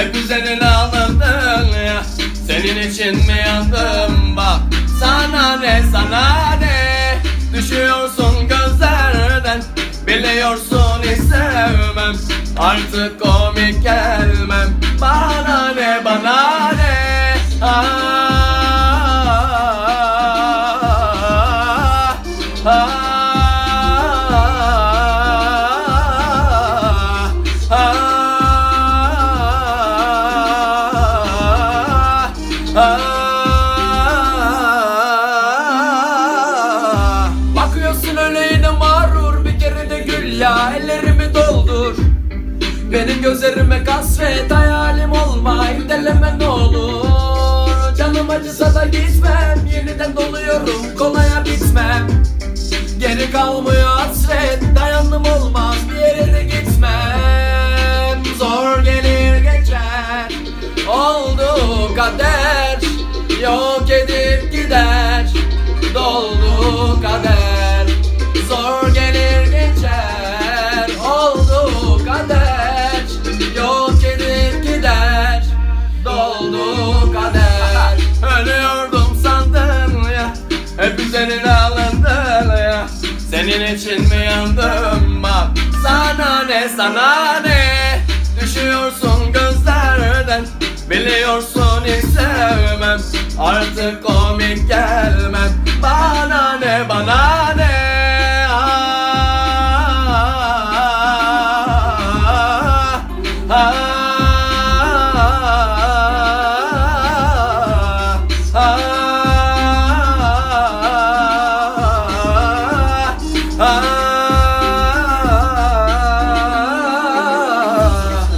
Hep üzerine alındın ya. Senin için mi yandım? Bak Sana ne sana ne? Düşüyorsun gözlerden Biliyorsun hiç sevmem. Artık komik gelmem. Bana ne bana ne? Ah, ah, ah, Bakıyorsun öyle yine mağrur bir kere de gül ya ellerimi doldur. Benim gözlerime kasvet hayalim olma İndeleme ne olur. Canım acısa da gitmem Yeniden doluyorum kolaya bitmem. Geri kalmıyor hasret Dayanım olmaz bir yere de gitmem. Zor gelir geçer Oldu kader oldu kader. Ölüyordum sandın ya Hep senin alındın ya. Senin için mi yandım bak Sana ne sana ne? Düşüyorsun gözlerden Biliyorsun hiç sevmem Artık komik gelmem Bana ne bana ne? Ah, ah. ah, ah.